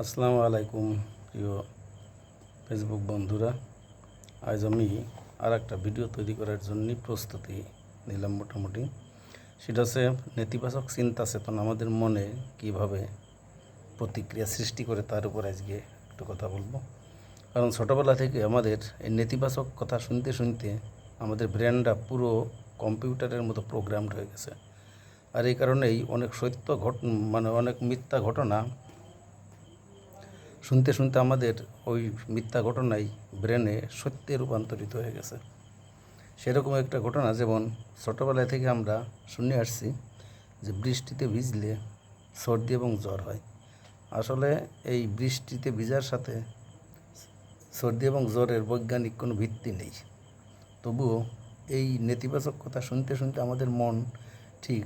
আসসালামু আলাইকুম, প্রিয় ফেসবুক বন্ধুরা। আজ আমি আর একটা ভিডিও তৈরি করার জন্য প্রস্তুতি নিলাম মোটামুটি। সেটা হচ্ছে নেতিবাচক চিন্তা চেতনা আমাদের মনে কীভাবে প্রতিক্রিয়া সৃষ্টি করে তার উপর আজকে একটু কথা বলব। কারণ ছোটোবেলা থেকে আমাদের এই নেতিবাচক কথা শুনতে শুনতে আমাদের ব্রেনটা পুরো কম্পিউটারের মতো প্রোগ্রামড হয়ে গেছে। আর এই কারণেই অনেক সত্য ঘট মানে অনেক মিথ্যা ঘটনা শুনতে শুনতে আমাদের ওই মিথ্যা ঘটনাই ব্রেনে সত্যে রূপান্তরিত হয়ে গেছে। সেরকম একটা ঘটনা যেমন ছোটোবেলায় থেকে আমরা শুনে আসছি যে বৃষ্টিতে ভিজলে সর্দি এবং জ্বর হয়। আসলে এই বৃষ্টিতে ভিজার সাথে সর্দি এবং জ্বরের বৈজ্ঞানিক কোনো ভিত্তি নেই। তবুও এই নেতিবাচক কথা শুনতে শুনতে আমাদের মন ঠিক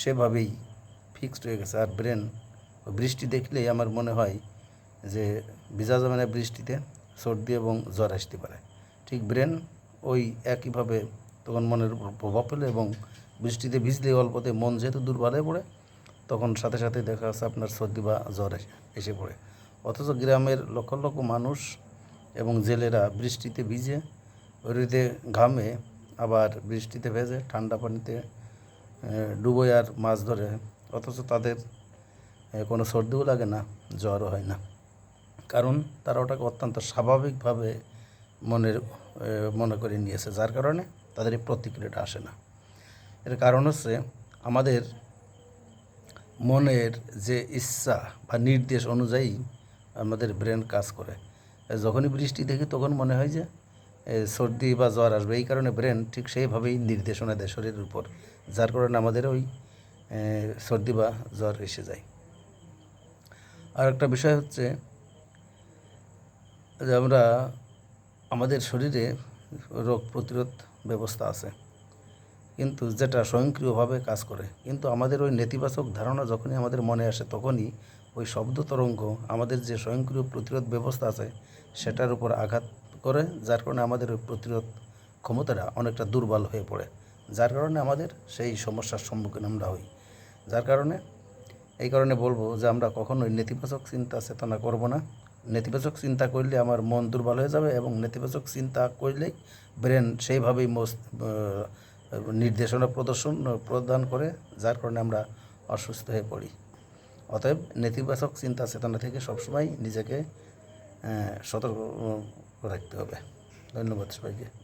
সেভাবেই ফিক্সড হয়ে গেছে। আর ব্রেন, বৃষ্টি দেখলেই আমার মনে হয় যে ভিজা যাবে না বৃষ্টিতে সর্দি এবং জ্বর আসতে পারে। ঠিক ব্রেন ওই একইভাবে তখন মনের উপর প্রভাব ফেলে এবং বৃষ্টিতে ভিজলে অল্পতে মন যেহেতু দুর্বল হয়ে পড়ে, তখন সাথে সাথে দেখা যাচ্ছে আপনার সর্দি বা জ্বর এসে পড়ে। অথচ গ্রামের লক্ষ লক্ষ মানুষ এবং জেলেরা বৃষ্টিতে ভিজে ওরিতে ঘামে, আবার বৃষ্টিতে ভেজে, ঠান্ডা পানিতে ডুবোয় আর মাছ ধরে। অথচ তাদের কোনো সর্দিও লাগে না, জ্বরও হয় না। কারণ তারা ওটাকে অত্যন্ত স্বাভাবিকভাবে মনের মনে করে নিয়েছে। যার কারণে তাদের এই প্রতিক্রিয়াটা আসে না। এর কারণ হচ্ছে আমাদের মনের যে ইচ্ছা বা নির্দেশ অনুযায়ী আমাদের ব্রেন কাজ করে। যখনই বৃষ্টি দেখি তখন মনে হয় যে সর্দি বা জ্বর আসবে। এই কারণে ব্রেন ঠিক সেইভাবেই নির্দেশনা দেয় শরীরের উপর, যার কারণে আমাদের ওই সর্দি বা জ্বর এসে যায়। আর একটা বিষয় হচ্ছে যে আমরা আমাদের শরীরে রোগ প্রতিরোধ ব্যবস্থা আছে। কিন্তু যেটা স্বয়ংক্রিয়ভাবে কাজ করে। কিন্তু আমাদের ওই নেতিবাচক ধারণা যখনই আমাদের মনে আসে, তখনই ওই শব্দ তরঙ্গ আমাদের যে স্বয়ংক্রিয় প্রতিরোধ ব্যবস্থা আছে, সেটার উপর আঘাত করে, যার কারণে আমাদের ওই প্রতিরোধ ক্ষমতাটা অনেকটা দুর্বল হয়ে পড়ে। যার কারণে আমাদের সেই সমস্যার সম্মুখীন আমরা হই। যার কারণে, এই কারণে বলব যে আমরা কখনোই নেতিবাচক চিন্তা চেতনা করব না। নেতিবাচক চিন্তা করলে আমার মন দুর্বল হয়ে যাবে এবং নেতিবাচক চিন্তা করলেই ব্রেন সেইভাবেই নির্দেশনা প্রদর্শন প্রদান করে, যার কারণে আমরা অসুস্থ হয়ে পড়ি। অতএব নেতিবাচক চিন্তা চেতনা থেকে সবসময় নিজেকে সতর্ক রাখতে হবে। ধন্যবাদ সবাইকে।